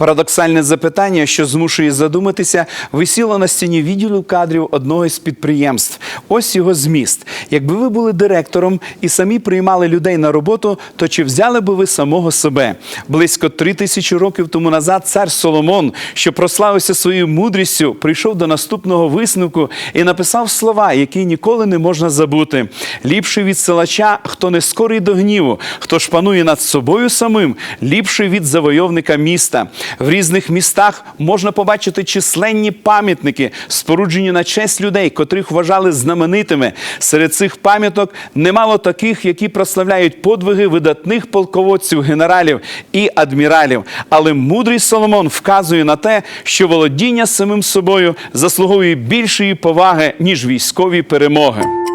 Парадоксальне запитання, що змушує задуматися, висіло на стіні відділу кадрів одного із підприємств. Ось його зміст. Якби ви були директором і самі приймали людей на роботу, то чи взяли би ви самого себе? Близько три тисячі років тому назад цар Соломон, що прославився своєю мудрістю, прийшов до наступного висновку і написав слова, які ніколи не можна забути. Ліпший від силача, хто не скорий до гніву, хто ж панує над собою самим, ліпший від завойовника міста. В різних містах можна побачити численні пам'ятники, споруджені на честь людей, котрих вважали знаменитими. Серед цих пам'яток немало таких, які прославляють подвиги видатних полководців, генералів і адміралів. Але мудрий Соломон вказує на те, що володіння самим собою заслуговує більшої поваги, ніж військові перемоги.